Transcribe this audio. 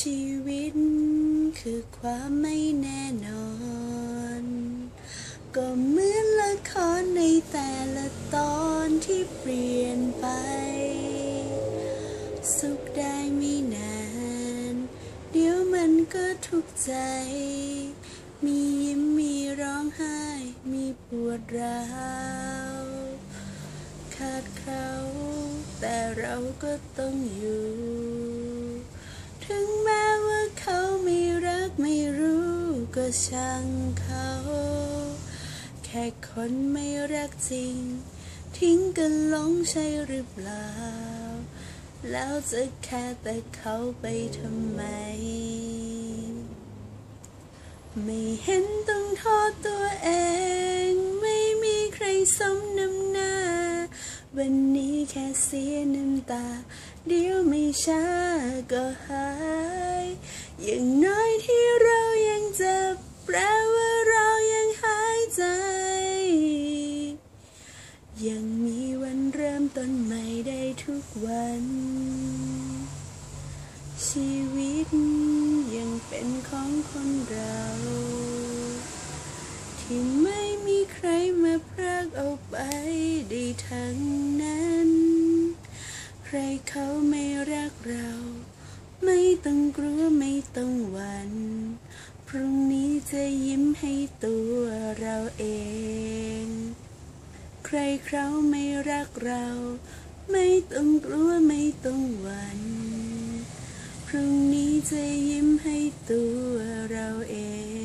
ชีวิตคือความไม่แน่นอน ก็เหมือนละครในแต่ละตอนที่เปลี่ยนไป สุขได้ไม่นาน เดี๋ยวมันก็ทุกข์ใจ มียิ้มมีร้องไห้ มีปวดร้าวขาดเขา แต่เราก็ต้องอยู่ ก็ช่างเขา แค่คนไม่รักจริง ทิ้งกันหลงใช่หรือเปล่า แล้วจะแค่แต่เขาไปทำไม ไม่เห็นต้องโทษตัวเอง ไม่มีใครสมน้ำหน้า วันนี้แค่เสียน้ำตา เดี๋ยวไม่ช้าก็หาย อย่างน้อย ต้นใหม่ได้ทุกวัน ชีวิตยังเป็นของคนเรา ที่ไม่มีใครมาพรากเอาไปได้ทั้งนั้น ใครเขาไม่รักเรา ไม่ต้องกลัวไม่ต้องหวัน่นพรุ่งนี้จะยิ้มให้ตัวเราเอง รเขาไม่รักเรา ไม่ต้องกลัวไม่ต้องหวัน่นพรุ่งนี้จะยิ้มให้ตัวเราเอง